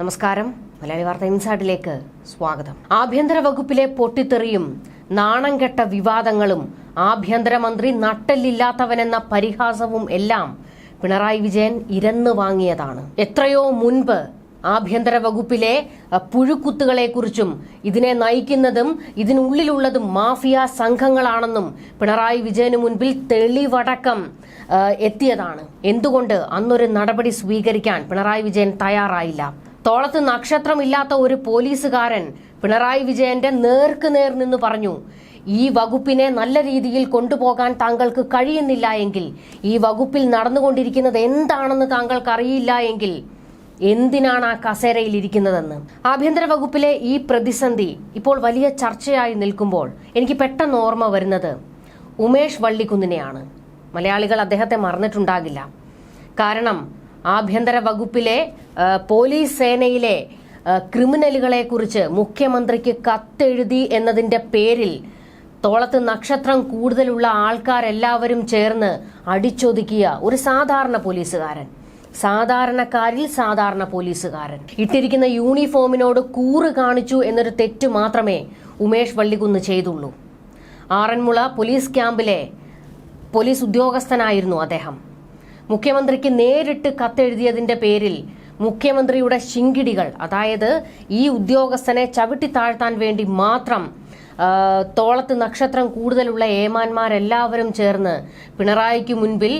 നമസ്കാരം. മലയാളി വാർത്ത ഇൻസൈഡിലേക്ക് സ്വാഗതം. ആഭ്യന്തര വകുപ്പിലെ പൊട്ടിത്തെറിയും നാണം കെട്ട വിവാദങ്ങളും ആഭ്യന്തരമന്ത്രി നട്ടല്ലില്ലാത്തവനെന്ന പരിഹാസവും എല്ലാം പിണറായി വിജയൻ ഇരന്നു വാങ്ങിയതാണ്. എത്രയോ മുൻപ് ആഭ്യന്തര വകുപ്പിലെ പുഴുക്കുത്തുകളെക്കുറിച്ചും ഇതിനെ നയിക്കുന്നതും ഇതിനുള്ളിലുള്ളതും മാഫിയ സംഘങ്ങളാണെന്നും പിണറായി വിജയന് മുൻപിൽ തെളിവടക്കം എത്തിയതാണ്. എന്തുകൊണ്ട് അന്നൊരു നടപടി സ്വീകരിക്കാൻ പിണറായി വിജയൻ തയ്യാറായില്ല? തോളത്ത് നക്ഷത്രമില്ലാത്ത ഒരു പോലീസുകാരൻ പിണറായി വിജയന്റെ നേർക്ക് നേർ നിന്ന് പറഞ്ഞു ഈ വകുപ്പിനെ നല്ല രീതിയിൽ കൊണ്ടുപോകാൻ താങ്കൾക്ക് കഴിയുന്നില്ല എങ്കിൽ ഈ വകുപ്പിൽ നടന്നുകൊണ്ടിരിക്കുന്നത് എന്താണെന്ന് താങ്കൾക്ക് അറിയില്ല എങ്കിൽ എന്തിനാണ് ആ കസേരയിൽ ഇരിക്കുന്നതെന്ന് ആഭ്യന്തര വകുപ്പിലെ ഈ പ്രതിസന്ധി ഇപ്പോൾ വലിയ ചർച്ചയായി നിൽക്കുമ്പോൾ എനിക്ക് പെട്ടെന്ന് ഓർമ്മ വരുന്നത് ഉമേഷ് വള്ളിക്കുന്നിനെയാണ്. മലയാളികൾ അദ്ദേഹത്തെ മറന്നിട്ടുണ്ടാകില്ല. കാരണം ആഭ്യന്തര വകുപ്പിലെ പോലീസ് സേനയിലെ ക്രിമിനലുകളെ കുറിച്ച് മുഖ്യമന്ത്രിക്ക് കത്തെഴുതി എന്നതിന്റെ പേരിൽ തോളത്ത് നക്ഷത്രം കൂടുതലുള്ള ആൾക്കാരെല്ലാവരും ചേർന്ന് അടിച്ചൊതുക്കിയ ഒരു സാധാരണ പോലീസുകാരൻ. സാധാരണക്കാരിൽ സാധാരണ പോലീസുകാരൻ. ഇട്ടിരിക്കുന്ന യൂണിഫോമിനോട് കൂറ് കാണിച്ചു എന്നൊരു തെറ്റ് മാത്രമേ ഉമേഷ് വള്ളികുന്ന് ചെയ്തുള്ളൂ. ആറന്മുള പോലീസ് ക്യാമ്പിലെ പോലീസ് ഉദ്യോഗസ്ഥനായിരുന്നു അദ്ദേഹം. മുഖ്യമന്ത്രിക്ക് നേരിട്ട് കത്തെഴുതിയതിന്റെ പേരിൽ മുഖ്യമന്ത്രിയുടെ ശിങ്കിടികൾ അതായത് ഈ ഉദ്യോഗസ്ഥനെ ചവിട്ടി താഴ്ത്താൻ വേണ്ടി മാത്രം തോളത്ത് നക്ഷത്രം കൂടുതലുള്ള ഏമാന്മാരെല്ലാവരും ചേർന്ന് പിണറായിക്ക് മുൻപിൽ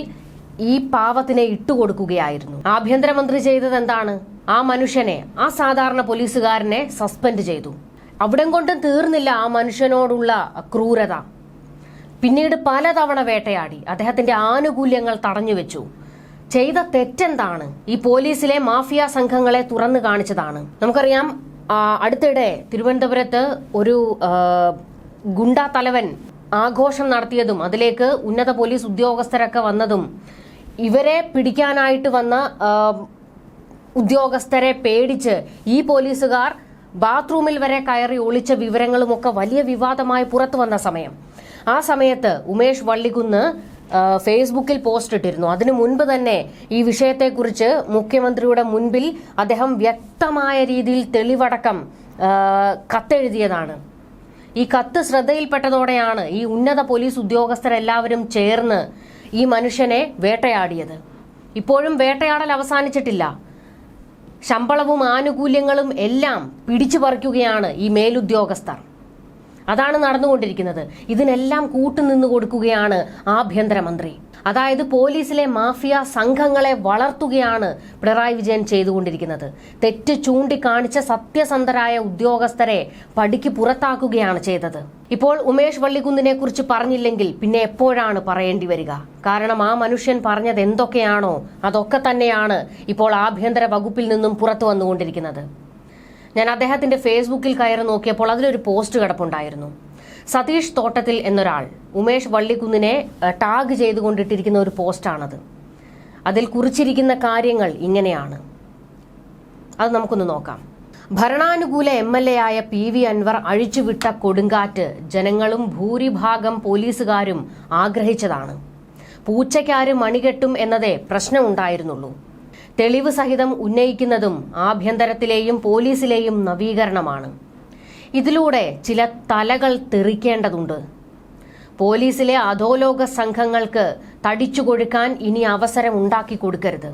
ഈ പാവത്തിനെ ഇട്ടുകൊടുക്കുകയായിരുന്നു. ആഭ്യന്തരമന്ത്രി ചെയ്തത് എന്താണ്? ആ മനുഷ്യനെ ആ സാധാരണ പോലീസുകാരനെ സസ്പെൻഡ് ചെയ്തു. അവിടം കൊണ്ടും തീർന്നില്ല ആ മനുഷ്യനോടുള്ള ക്രൂരത. പിന്നീട് പലതവണ വേട്ടയാടി. അദ്ദേഹത്തിന്റെ ആനുകൂല്യങ്ങൾ തടഞ്ഞുവെച്ചു. ചെയ്ത തെറ്റെന്താണ്? ഈ പോലീസിലെ മാഫിയ സംഘങ്ങളെ തുറന്നു കാണിച്ചതാണ്. നമുക്കറിയാം അടുത്തിടെ തിരുവനന്തപുരത്ത് ഒരു ഗുണ്ട തലവൻ ആഘോഷം നടത്തിയതും അതിലേക്ക് ഉന്നത പോലീസ് ഉദ്യോഗസ്ഥരൊക്കെ വന്നതും ഇവരെ പിടിക്കാനായിട്ട് വന്ന ഉദ്യോഗസ്ഥരെ പേടിച്ച് ഈ പോലീസുകാർ ബാത്റൂമിൽ വരെ കയറി ഒളിച്ച വിവരങ്ങളുമൊക്കെ വലിയ വിവാദമായി പുറത്തു വന്ന സമയം. ആ സമയത്ത് ഉമേഷ് വള്ളിക്കുന്ന് ആ, ഫേസ്ബുക്കിൽ പോസ്റ്റ് ഇട്ടിരുന്നു. അതിനു മുൻപ് തന്നെ ഈ വിഷയത്തെക്കുറിച്ച് മുഖ്യമന്ത്രിയുടെ മുൻപിൽ അദ്ദേഹം വ്യക്തമായ രീതിയിൽ തെളിവടക്കം കത്തെഴുതിയതാണ്. ഈ കത്ത് ശ്രദ്ധയിൽപ്പെട്ടതോടെയാണ് ഈ ഉന്നത പോലീസ് ഉദ്യോഗസ്ഥരെല്ലാവരും ചേർന്ന് ഈ മനുഷ്യനെ വേട്ടയാടിയത്. ഇപ്പോഴും വേട്ടയാടൽ അവസാനിച്ചിട്ടില്ല. ശമ്പളവും ആനുകൂല്യങ്ങളും എല്ലാം പിടിച്ചു പറിക്കുകയാണ് ഈ മേലുദ്യോഗസ്ഥർ. അതാണ് നടന്നുകൊണ്ടിരിക്കുന്നത്. ഇതിനെല്ലാം കൂട്ടുനിന്ന് കൊടുക്കുകയാണ് ആഭ്യന്തരമന്ത്രി. അതായത് പോലീസിലെ മാഫിയ സംഘങ്ങളെ വളർത്തുകയാണ് പിണറായി വിജയൻ ചെയ്തുകൊണ്ടിരിക്കുന്നത്. തെറ്റ് ചൂണ്ടിക്കാണിച്ച സത്യസന്ധരായ ഉദ്യോഗസ്ഥരെ പടിക്ക് പുറത്താക്കുകയാണ് ചെയ്തത്. ഇപ്പോൾ ഉമേഷ് വള്ളിക്കുന്നിനെ കുറിച്ച് പറഞ്ഞില്ലെങ്കിൽ പിന്നെ എപ്പോഴാണ് പറയേണ്ടി വരിക? കാരണം ആ മനുഷ്യൻ പറഞ്ഞത് എന്തൊക്കെയാണോ അതൊക്കെ തന്നെയാണ് ഇപ്പോൾ ആഭ്യന്തര വകുപ്പിൽ നിന്നും പുറത്തു വന്നുകൊണ്ടിരിക്കുന്നത്. ഞാൻ അദ്ദേഹത്തിന്റെ ഫേസ്ബുക്കിൽ കയറി നോക്കിയപ്പോൾ അതിലൊരു പോസ്റ്റ് കിടപ്പുണ്ടായിരുന്നു. സതീഷ് തോട്ടത്തിൽ എന്നൊരാൾ ഉമേഷ് വള്ളിക്കുന്നിനെ ടാഗ് ചെയ്തുകൊണ്ടിട്ടിരിക്കുന്ന ഒരു പോസ്റ്റാണത്. അതിൽ കുറിച്ചിരിക്കുന്ന കാര്യങ്ങൾ ഇങ്ങനെയാണ്. അത് നമുക്കൊന്ന് നോക്കാം. ഭരണാനുകൂല എം എൽ എ ആയ പി വി അൻവർ അഴിച്ചുവിട്ട കൊടുങ്കാറ്റ് ജനങ്ങളും ഭൂരിഭാഗം പോലീസുകാരും ആഗ്രഹിച്ചതാണ്. പൂച്ചയ്ക്കാരും മണികെട്ടും എന്നതേ പ്രശ്നമുണ്ടായിരുന്നുള്ളൂ. തെളിവ് സഹിതം ഉന്നയിക്കുന്നതും ആഭ്യന്തരത്തിലെയും പോലീസിലെയും നവീകരണമാണ്. ഇതിലൂടെ ചില തലകൾ തെറിക്കേണ്ടതുണ്ട്. പോലീസിലെ അധോലോക സംഘങ്ങൾക്ക് തടിച്ചു കൊടുക്കാൻ ഇനി അവസരം ഉണ്ടാക്കി കൊടുക്കരുത്.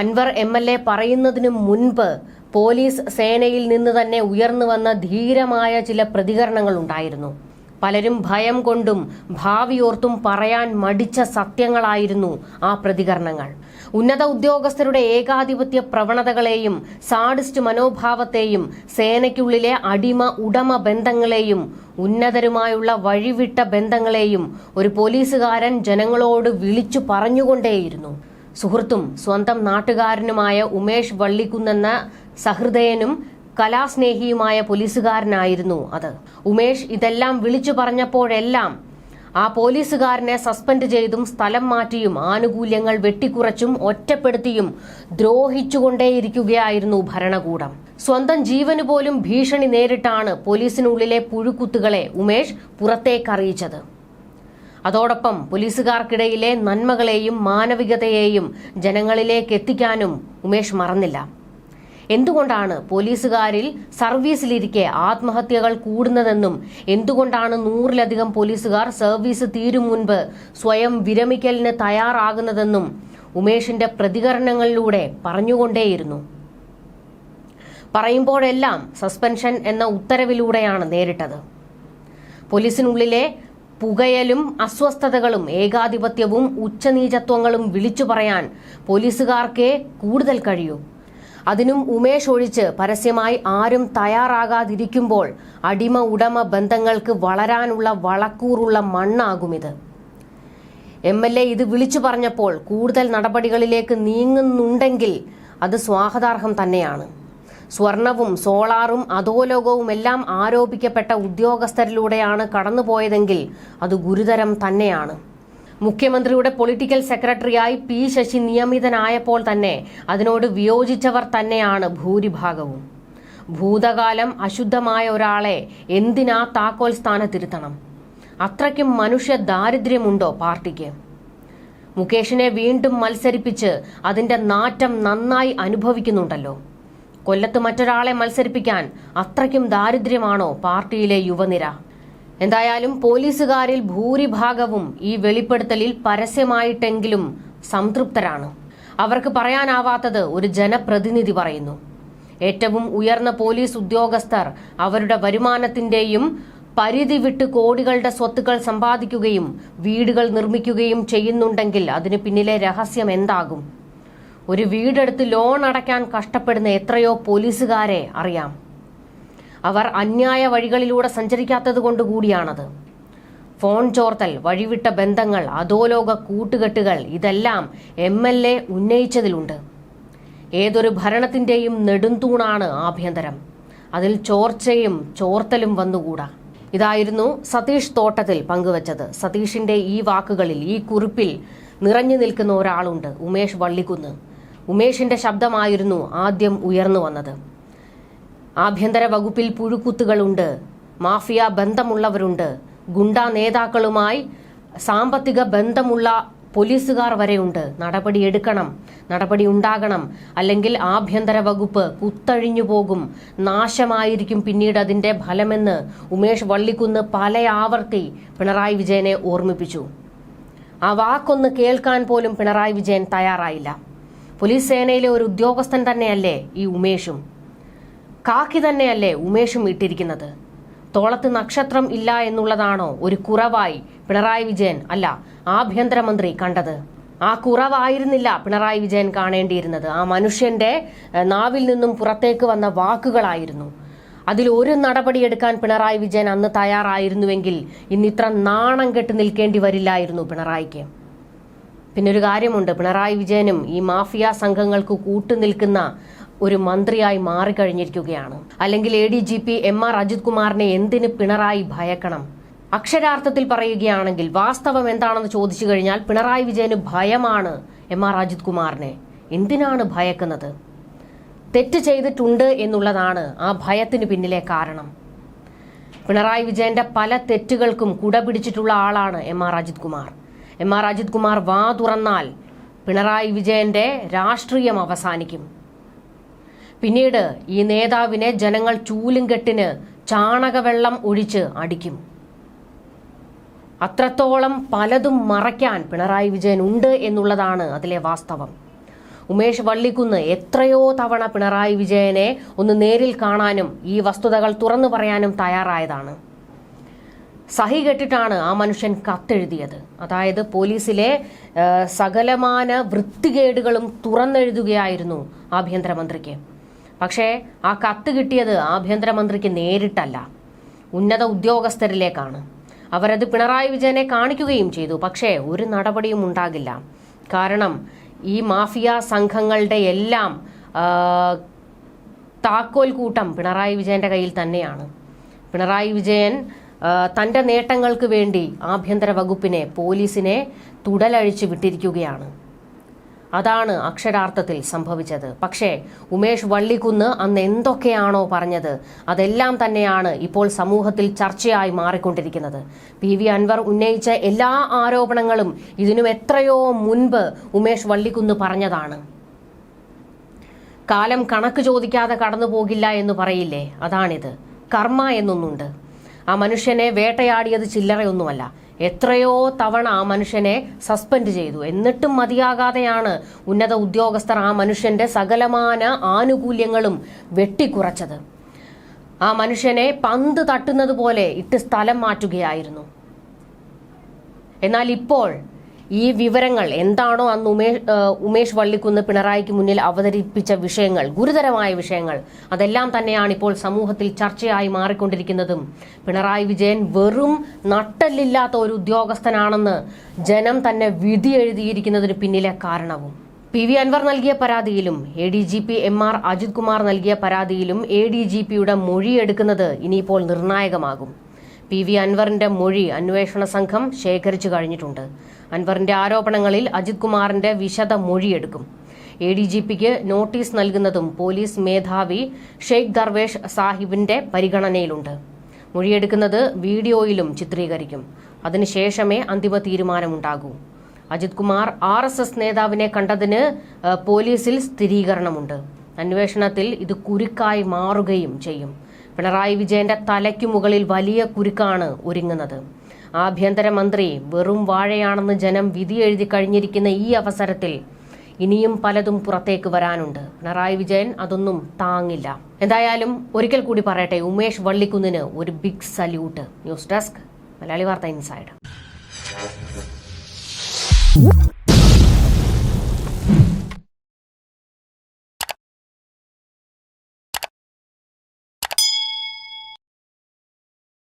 അൻവർ എം എൽ എ പറയുന്നതിനു മുൻപ് പോലീസ് സേനയിൽ നിന്ന് തന്നെ ഉയർന്നു വന്ന ധീരമായ ചില പ്രതികരണങ്ങൾ ഉണ്ടായിരുന്നു. പലരും ഭയം കൊണ്ടും ഭാവിയോർത്തും പറയാൻ മടിച്ച സത്യങ്ങളായിരുന്നു ആ പ്രതികരണങ്ങൾ. ഉന്നത ഉദ്യോഗസ്ഥരുടെ ഏകാധിപത്യ പ്രവണതകളെയും സാഡിസ്റ്റ് മനോഭാവത്തെയും സേനയ്ക്കുള്ളിലെ അടിമ ഉടമ ബന്ധങ്ങളെയും ഉന്നതരുമായുള്ള വഴിവിട്ട ബന്ധങ്ങളെയും ഒരു പോലീസുകാരൻ ജനങ്ങളോട് വിളിച്ചു പറഞ്ഞുകൊണ്ടേയിരുന്നു. സുഹൃത്തും സ്വന്തം നാട്ടുകാരനുമായ ഉമേഷ് വള്ളിക്കുന്നെന്ന സഹൃദയനും കലാസ്നേഹിയുമായ പോലീസുകാരനായിരുന്നു അത്. ഉമേഷ് ഇതെല്ലാം വിളിച്ചു പറഞ്ഞപ്പോഴെല്ലാം ആ പോലീസുകാരനെ സസ്പെൻഡ് ചെയ്തും സ്ഥലം മാറ്റിയും ആനുകൂല്യങ്ങൾ വെട്ടിക്കുറച്ചും ഒറ്റപ്പെടുത്തിയും ദ്രോഹിച്ചുകൊണ്ടേയിരിക്കുകയായിരുന്നു ഭരണകൂടം. സ്വന്തം ജീവന് പോലും ഭീഷണി നേരിട്ടാണ് പോലീസിനുള്ളിലെ പുഴുക്കുത്തുകളെ ഉമേഷ് പുറത്തേക്കറിയിച്ചത്. അതോടൊപ്പം പോലീസുകാർക്കിടയിലെ നന്മകളെയും മാനവികതയെയും ജനങ്ങളിലേക്ക് എത്തിക്കാനും ഉമേഷ് മറന്നില്ല. എന്തുകൊണ്ടാണ് പോലീസുകാരിൽ സർവീസിലിരിക്കെ ആത്മഹത്യകൾ കൂടുന്നതെന്നും എന്തുകൊണ്ടാണ് നൂറിലധികം പോലീസുകാർ സർവീസ് തീരും മുൻപ് സ്വയം വിരമിക്കലിന് തയ്യാറാകുന്നതെന്നും ഉമേഷിന്റെ പ്രതികരണങ്ങളിലൂടെ പറഞ്ഞുകൊണ്ടേയിരുന്നു. പറയുമ്പോഴെല്ലാം സസ്പെൻഷൻ എന്ന ഉത്തരവിലൂടെയാണ് നേരിട്ടത്. പോലീസിനുള്ളിലെ പുകയലും അസ്വസ്ഥതകളും ഏകാധിപത്യവും ഉച്ചനീചത്വങ്ങളും വിളിച്ചു പറയാൻ പോലീസുകാർക്കേ കൂടുതൽ കഴിയൂ. അതിനും ഉമേഷ് ഒഴിച്ച് പരസ്യമായി ആരും തയ്യാറാകാതിരിക്കുമ്പോൾ അടിമ ഉടമ ബന്ധങ്ങൾക്ക് വളരാനുള്ള വളക്കൂറുള്ള മണ്ണാകുമിത് എം എൽ എ ഇത് വിളിച്ചു പറഞ്ഞപ്പോൾ കൂടുതൽ നടപടികളിലേക്ക് നീങ്ങുന്നുണ്ടെങ്കിൽ അത് സ്വാഗതാർഹം തന്നെയാണ്. സ്വർണവും സോളാറും അധോലോകവും എല്ലാം ആരോപിക്കപ്പെട്ട ഉദ്യോഗസ്ഥരിലൂടെയാണ് കടന്നുപോയതെങ്കിൽ അത് ഗുരുതരം തന്നെയാണ്. മുഖ്യമന്ത്രിയുടെ പൊളിറ്റിക്കൽ സെക്രട്ടറിയായി പി ശശി നിയമിതനായപ്പോൾ തന്നെ അതിനോട് വിയോജിച്ചവർ തന്നെയാണ് ഭൂരിഭാഗവും. ഭൂതകാലം അശുദ്ധമായ ഒരാളെ എന്തിനാ താക്കോൽ സ്ഥാനത്തിരുത്തണം? അത്രയ്ക്കും മനുഷ്യ ദാരിദ്ര്യമുണ്ടോ പാർട്ടിക്ക്? മുകേഷിനെ വീണ്ടും മത്സരിപ്പിച്ച് അതിന്റെ നാറ്റം നന്നായി അനുഭവിക്കുന്നുണ്ടല്ലോ. കൊല്ലത്ത് മറ്റൊരാളെ മത്സരിപ്പിക്കാൻ അത്രയ്ക്കും ദാരിദ്ര്യമാണോ പാർട്ടിയിലെ യുവനിര? എന്തായാലും പോലീസുകാരിൽ ഭൂരിഭാഗവും ഈ വെളിപ്പെടുത്തലിൽ പരസ്യമായിട്ടെങ്കിലും സംതൃപ്തരാണ്. അവർക്ക് പറയാനാവാത്തത് ഒരു ജനപ്രതിനിധി പറയുന്നു. ഏറ്റവും ഉയർന്ന പോലീസ് ഉദ്യോഗസ്ഥർ അവരുടെ വരുമാനത്തിന്റെയും പരിധി വിട്ട് കോടികളുടെ സ്വത്തുക്കൾ സമ്പാദിക്കുകയും വീടുകൾ നിർമ്മിക്കുകയും ചെയ്യുന്നുണ്ടെങ്കിൽ അതിന് പിന്നിലെ രഹസ്യം എന്താകും? ഒരു വീടെടുത്ത് ലോൺ അടയ്ക്കാൻ കഷ്ടപ്പെടുന്ന എത്രയോ പോലീസുകാരെ അറിയാം. അവർ അന്യായ വഴികളിലൂടെ സഞ്ചരിക്കാത്തത് കൊണ്ട് കൂടിയാണത്. ഫോൺ ചോർത്തൽ വഴിവിട്ട ബന്ധങ്ങൾ അധോലോക കൂട്ടുകെട്ടുകൾ ഇതെല്ലാം എം എൽ എ ഉന്നയിച്ചതിലുണ്ട്. ഏതൊരു ഭരണത്തിന്റെയും നെടുന്തൂണാണ് ആഭ്യന്തരം. അതിൽ ചോർച്ചയും ചോർത്തലും വന്നുകൂടാ. ഇതായിരുന്നു സതീഷ് തോട്ടത്തിൽ പങ്കുവച്ചത്. സതീഷിന്റെ ഈ വാക്കുകളിൽ ഈ കുറിപ്പിൽ നിറഞ്ഞു നിൽക്കുന്ന ഒരാളുണ്ട് ഉമേഷ് വള്ളിക്കുന്ന്. ഉമേഷിന്റെ ശബ്ദമായിരുന്നു ആദ്യം ഉയർന്നു വന്നത്. ആഭ്യന്തര വകുപ്പിൽ പുഴുക്കുത്തുകളുണ്ട്. മാഫിയ ബന്ധമുള്ളവരുണ്ട്. ഗുണ്ട നേതാക്കളുമായി സാമ്പത്തിക ബന്ധമുള്ള പോലീസുകാർ വരെയുണ്ട്. നടപടി എടുക്കണം. നടപടി ഉണ്ടാകണം. അല്ലെങ്കിൽ ആഭ്യന്തര വകുപ്പ് കുത്തഴിഞ്ഞു പോകും. നാശമായിരിക്കും പിന്നീട് അതിന്റെ ഫലമെന്ന് ഉമേഷ് വള്ളിക്കുന്ന് പല ആവർത്തി പിണറായി വിജയനെ ഓർമ്മിപ്പിച്ചു. ആ വാക്കൊന്ന് കേൾക്കാൻ പോലും പിണറായി വിജയൻ തയ്യാറായില്ല. പോലീസ് സേനയിലെ ഒരു ഉദ്യോഗസ്ഥൻ തന്നെയല്ലേ ഈ ഉമേഷും? കാക്കി തന്നെയല്ലേ ഉമേഷും ഇട്ടിരിക്കുന്നത്? തോളത്ത് നക്ഷത്രം ഇല്ല എന്നുള്ളതാണോ ഒരു കുറവായി പിണറായി വിജയൻ അല്ല ആഭ്യന്തരമന്ത്രി കണ്ടത്? ആ കുറവായിരുന്നില്ല പിണറായി വിജയൻ കാണേണ്ടിയിരുന്നത്. ആ മനുഷ്യന്റെ നാവിൽ നിന്നും പുറത്തേക്ക് വന്ന വാക്കുകളായിരുന്നു. അതിൽ ഒരു നടപടിയെടുക്കാൻ പിണറായി വിജയൻ അന്ന് തയ്യാറായിരുന്നുവെങ്കിൽ ഇന്ന് ഇത്ര നാണം കെട്ട് നിൽക്കേണ്ടി വരില്ലായിരുന്നു പിണറായിക്ക്. പിന്നെ ഒരു കാര്യമുണ്ട്. പിണറായി വിജയനും ഈ മാഫിയ സംഘങ്ങൾക്ക് കൂട്ടുനിൽക്കുന്ന ഒരു മന്ത്രിയായി മാറിക്കഴിഞ്ഞിരിക്കുകയാണ്. അല്ലെങ്കിൽ A D G P M R Ajith കുമാറിനെ എന്തിന് പിണറായി ഭയക്കണം? അക്ഷരാർത്ഥത്തിൽ പറയുകയാണെങ്കിൽ വാസ്തവം എന്താണെന്ന് ചോദിച്ചു കഴിഞ്ഞാൽ പിണറായി വിജയന് ഭയമാണ് എം ആർ അജിത് കുമാറിനെ. എന്തിനാണ് ഭയക്കുന്നത്? തെറ്റ് ചെയ്തിട്ടുണ്ട് എന്നുള്ളതാണ് ആ ഭയത്തിന് പിന്നിലെ കാരണം. പിണറായി വിജയന്റെ പല തെറ്റുകൾക്കും കുട പിടിച്ചിട്ടുള്ള ആളാണ് M R Ajith Kumar. M R Ajith Kumar വാ തുറന്നാൽ പിണറായി വിജയന്റെ രാഷ്ട്രീയം അവസാനിക്കും. പിന്നീട് ഈ നേതാവിനെ ജനങ്ങൾ ചൂലും കെട്ടിന് ചാണകവെള്ളം ഒഴിച്ച് അടിക്കും. അത്രത്തോളം പലതും മറയ്ക്കാൻ പിണറായി വിജയൻ ഉണ്ട് എന്നുള്ളതാണ് അതിലെ വാസ്തവം. ഉമേഷ് വള്ളിക്കുന്ന് എത്രയോ തവണ പിണറായി വിജയനെ ഒന്ന് നേരിൽ കാണാനും ഈ വസ്തുതകൾ തുറന്നു പറയാനും തയ്യാറായതാണ്. സഹി കെട്ടിട്ടാണ് ആ മനുഷ്യൻ കത്തെഴുതിയത്. അതായത് പോലീസിലെ സകലമാന വൃത്തികേടുകളും തുറന്നെഴുതുകയായിരുന്നു ആഭ്യന്തരമന്ത്രിക്ക്. പക്ഷേ ആ കത്ത് കിട്ടിയത് ആഭ്യന്തരമന്ത്രിക്ക് നേരിട്ടല്ല. ഉന്നത ഉദ്യോഗസ്ഥരിലേക്കാണ്. അവരത് പിണറായി വിജയനെ കാണിക്കുകയും ചെയ്തു. പക്ഷേ ഒരു നടപടിയും ഉണ്ടാകില്ല. കാരണം ഈ മാഫിയ സംഘങ്ങളുടെ എല്ലാം താക്കോൽ കൂട്ടം പിണറായി വിജയന്റെ കയ്യിൽ തന്നെയാണ്. പിണറായി വിജയൻ തന്റെ നേട്ടങ്ങൾക്ക് വേണ്ടി ആഭ്യന്തര വകുപ്പിനെ പോലീസിനെ തുടലഴിച്ചു വിട്ടിരിക്കുകയാണ്. അതാണ് അക്ഷരാർത്ഥത്തിൽ സംഭവിച്ചത്. പക്ഷേ ഉമേഷ് വള്ളിക്കുന്ന് അന്ന് എന്തൊക്കെയാണോ പറഞ്ഞത് അതെല്ലാം തന്നെയാണ് ഇപ്പോൾ സമൂഹത്തിൽ ചർച്ചയായി മാറിക്കൊണ്ടിരിക്കുന്നത്. പി വി അൻവർ ഉന്നയിച്ച എല്ലാ ആരോപണങ്ങളും ഇതിനും എത്രയോ മുൻപ് ഉമേഷ് വള്ളിക്കുന്ന് പറഞ്ഞതാണ്. കാലം കണക്ക് ചോദിക്കാതെ കടന്നു പോകില്ല എന്ന് പറയില്ലേ? അതാണിത്. കർമ്മ എന്നൊന്നുണ്ട്. ആ മനുഷ്യനെ വേട്ടയാടിയത് ചില്ലറയൊന്നുമല്ല. എത്രയോ തവണ ആ മനുഷ്യനെ സസ്പെൻഡ് ചെയ്തു. എന്നിട്ടും മതിയാകാതെയാണ് ഉന്നത ഉദ്യോഗസ്ഥർ ആ മനുഷ്യന്റെ സകലമാന ആനുകൂല്യങ്ങളും വെട്ടിക്കുറച്ചത്. ആ മനുഷ്യനെ പന്ത് തട്ടുന്നത് പോലെ ഇട്ട് സ്ഥലം മാറ്റുകയായിരുന്നു. എന്നാൽ ഇപ്പോൾ ഈ വിവരങ്ങൾ എന്താണോ അന്ന് ഉമേഷ് ഉമേഷ് വള്ളിക്കുന്ന് പിണറായിക്ക് മുന്നിൽ അവതരിപ്പിച്ച വിഷയങ്ങൾ ഗുരുതരമായ വിഷയങ്ങൾ അതെല്ലാം തന്നെയാണ് ഇപ്പോൾ സമൂഹത്തിൽ ചർച്ചയായി മാറിക്കൊണ്ടിരിക്കുന്നതും. പിണറായി വിജയൻ വെറും നട്ടല്ലില്ലാത്ത ഒരു ഉദ്യോഗസ്ഥനാണെന്ന് ജനം തന്നെ വിധി എഴുതിയിരിക്കുന്നതിന് പിന്നിലെ കാരണവും. പി വി അൻവർ നൽകിയ പരാതിയിലും A D G P M R Ajith Kumar നൽകിയ പരാതിയിലും എ ഡി ജി പിയുടെ മൊഴിയെടുക്കുന്നത് ഇനിയിപ്പോൾ നിർണായകമാകും. പി വി അൻവറിന്റെ മൊഴി അന്വേഷണ സംഘം ശേഖരിച്ചു കഴിഞ്ഞിട്ടുണ്ട്. അൻവറിന്റെ ആരോപണങ്ങളിൽ അജിത് കുമാറിന്റെ വിശദ മൊഴിയെടുക്കും. എ ഡി ജി പിക്ക് നോട്ടീസ് നൽകുന്നതും പോലീസ് മേധാവി ഷെയ്ഖ് ദർവേഷ് സാഹിബിന്റെ പരിഗണനയിലുണ്ട്. മൊഴിയെടുക്കുന്നത് വീഡിയോയിലും ചിത്രീകരിക്കും. അതിനുശേഷമേ അന്തിമ തീരുമാനമുണ്ടാകൂ. Ajith Kumar R S S നേതാവിനെ കണ്ടതിന് പോലീസിൽ സ്ഥിരീകരണമുണ്ട്. അന്വേഷണത്തിൽ ഇത് കുരുക്കായി മാറുകയും ചെയ്യും. പിണറായി വിജയന്റെ തലയ്ക്കു മുകളിൽ വലിയ കുരുക്കാണ് ഒരുങ്ങുന്നത്. ആഭ്യന്തരമന്ത്രി വെറും വാഴയാണെന്ന് ജനം വിധി എഴുതി കഴിഞ്ഞിരിക്കുന്ന ഈ അവസരത്തിൽ ഇനിയും പലതും പുറത്തേക്ക് വരാനുണ്ട്. പിണറായി വിജയൻ അതൊന്നും താങ്ങില്ല. എന്തായാലും ഒരിക്കൽ കൂടി പറയട്ടെ ഉമേഷ് വള്ളിക്കുന്നിന് ഒരു big salute news desk Malayali വാർത്ത ഇൻസൈഡ്.